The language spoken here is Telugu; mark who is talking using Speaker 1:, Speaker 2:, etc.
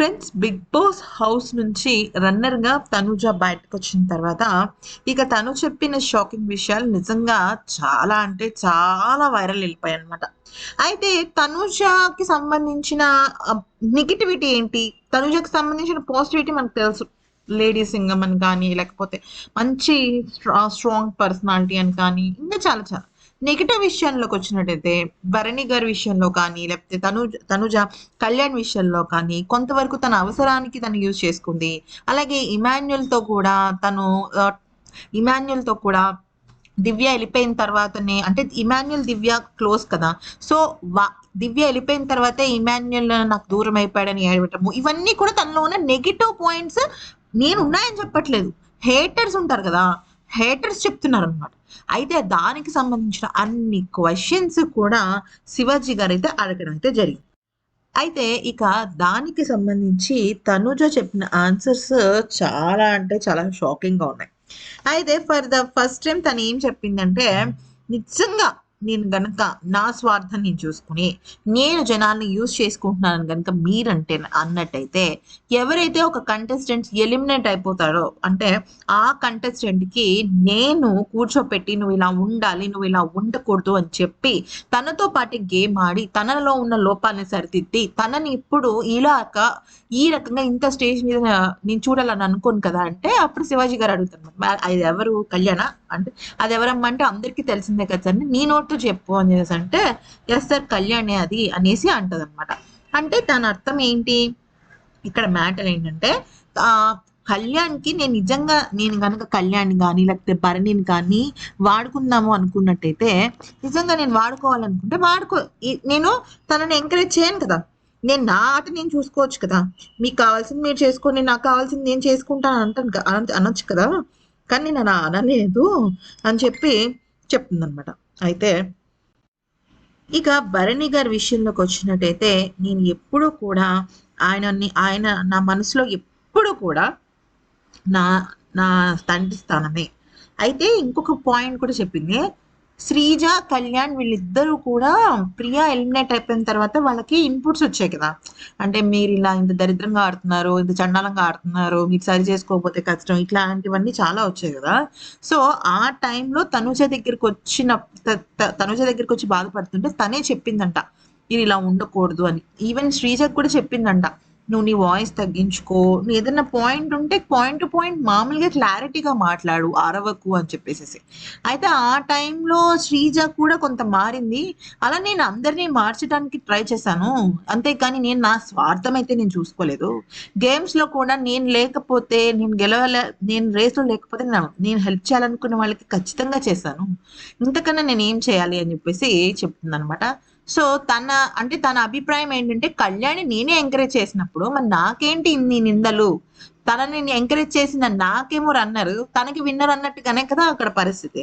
Speaker 1: ఫ్రెండ్స్ బిగ్ బాస్ హౌస్ నుంచి రన్నర్గా తనుజ బయటకు వచ్చిన తర్వాత ఇక తను చెప్పిన షాకింగ్ విషయాలు నిజంగా చాలా అంటే చాలా వైరల్ వెళ్ళిపోయాయి అనమాట అయితే తనుజకి సంబంధించిన నెగిటివిటీ ఏంటి? తనుజకి సంబంధించిన పాజిటివిటీ మనకు తెలుసు. లేడీ సింగం అని కానీ లేకపోతే మంచి స్ట్రాంగ్ పర్సనాలిటీ అని కానీ ఇంకా చాలా చాలా. నెగిటివ్ విషయంలోకి వచ్చినట్టయితే భరణి గారి విషయంలో కానీ లేకపోతే తనుజ తనుజ కళ్యాణ్ విషయంలో కానీ కొంతవరకు తన అవసరానికి తను యూజ్ చేసుకుంది. అలాగే ఇమాన్యుల్తో కూడా తను ఇమాన్యుల్తో కూడా దివ్య వెళ్ళిపోయిన తర్వాతనే అంటే ఇమాన్యుల్ దివ్య క్లోజ్ కదా. సో వా దివ్య వెళ్ళిపోయిన తర్వాతే ఇమాన్యుల్ నాకు దూరం అయిపోయాడని ఏడవటము. ఇవన్నీ కూడా తనలో ఉన్న నెగిటివ్ పాయింట్స్ నేను ఉన్నాయని చెప్పట్లేదు. హేటర్స్ ఉంటారు కదా. హేటర్స్ చెప్తున్నారు అనమాట అయితే దానికి సంబంధించిన అన్ని క్వశ్చన్స్ కూడా శివాజీ గారు అయితే అడగడం అయితే జరిగింది. అయితే ఇక దానికి సంబంధించి తనుజ చెప్పిన ఆన్సర్స్ చాలా అంటే చాలా షాకింగ్గా ఉన్నాయి. అయితే ఫర్ ద ఫస్ట్ టైం తను ఏం చెప్పిందంటే నిజంగా నేను గనక నా స్వార్థం నేను చూసుకుని నేను జనాల్ని యూజ్ చేసుకుంటున్నాను గనక మీరంటే అన్నట్టయితే ఎవరైతే ఒక కంటెస్టెంట్ ఎలిమినేట్ అయిపోతారో అంటే ఆ కంటెస్టెంట్కి నేను కూర్చోపెట్టి నువ్వు ఇలా ఉండాలి నువ్వు ఇలా ఉండకూడదు అని చెప్పి తనతో పాటు గేమ్ ఆడి తనలో ఉన్న లోపాలని సరిదిద్ది తనని ఇప్పుడు ఇలాక ఈ రకంగా ఇంత స్టేజ్ మీద నేను చూడాలని అనుకోను కదా అంటే అప్పుడు శివాజీ గారు అడుగుతారు అది ఎవరు కళ్యాణ? అంటే అది ఎవరమ్మంటే అందరికీ తెలిసిందే కదా నేను గుర్తు చెప్పు చెప్పు చేసి అంటే ఎస్ సార్ కళ్యాణే అది అనేసి అంటది అనమాట అంటే దాని అర్థం ఏంటి? ఇక్కడ మ్యాటర్ ఏంటంటే కళ్యాణ్కి నేను నిజంగా నేను కనుక కళ్యాణ్ కానీ లేకపోతే భరణిని కానీ వాడుకుందాము అనుకున్నట్టయితే నిజంగా నేను వాడుకోవాలనుకుంటే వాడుకో. నేను తనని ఎంకరేజ్ చేయను కదా. నేను నా ఆట నేను చూసుకోవచ్చు కదా. మీకు కావాల్సింది మీరు చేసుకోండి నాకు కావాల్సింది నేను చేసుకుంటాను అంటాను అన- అనొచ్చు కదా. కానీ నేను అలా అనలేదు అని చెప్పి చెప్తుందనమాట అయితే ఇక భరణి గారి విషయంలోకి వచ్చినట్టయితే నేను ఎప్పుడూ కూడా ఆయనని ఆయన నా మనసులో ఎప్పుడు కూడా నా నా తండ్రి స్థానమే. అయితే ఇంకొక పాయింట్ కూడా చెప్పింది. శ్రీజ కళ్యాణ్ వీళ్ళిద్దరూ కూడా ప్రియా ఎలిమినేట్ అయిపోయిన తర్వాత వాళ్ళకి ఇన్పుట్స్ వచ్చాయి కదా. అంటే మీరు ఇలా ఇంత దరిద్రంగా ఆడుతున్నారు ఇంత చండాలంగా ఆడుతున్నారు మీరు సరి చేసుకోకపోతే కష్టం ఇట్లాంటివన్నీ చాలా వచ్చాయి కదా. సో ఆ టైంలో తనుజ దగ్గరికి వచ్చిన త- త- తనుజ దగ్గరికి వచ్చి బాధపడుతుంటే తనే చెప్పిందంట ఇది ఇలా ఉండకూడదు అని. ఈవెన్ శ్రీజకు కూడా చెప్పిందంట నువ్వు నీ వాయిస్ తగ్గించుకో. నువ్వు ఏదైనా పాయింట్ ఉంటే పాయింట్ టు పాయింట్ మామూలుగా క్లారిటీగా మాట్లాడు. అరవకు అని చెప్పేసి అయితే ఆ టైంలో శ్రీజ కూడా కొంత మారింది. అలా నేను అందరినీ మార్చడానికి ట్రై చేశాను. అంతేకాని నేను నా స్వార్థం అయితే నేను చూసుకోలేదు. గేమ్స్లో కూడా నేను లేకపోతే నేను గెలవలే నేను రేస్లో లేకపోతే నేను నేను హెల్ప్ చేయాలనుకున్న వాళ్ళకి ఖచ్చితంగా చేశాను. ఇంతకన్నా నేను ఏం చేయాలి అని చెప్పేసి చెప్తుంది అనమాట సో తన అంటే తన అభిప్రాయం ఏంటంటే కళ్యాణి నేనే ఎంకరేజ్ చేసినప్పుడు మరి నాకేంటి ఇన్ని నిందలు? తనని ఎంకరేజ్ చేసిన నాకేమో రన్నరు తనకి విన్నర్ అన్నట్టుగానే కదా అక్కడ పరిస్థితి.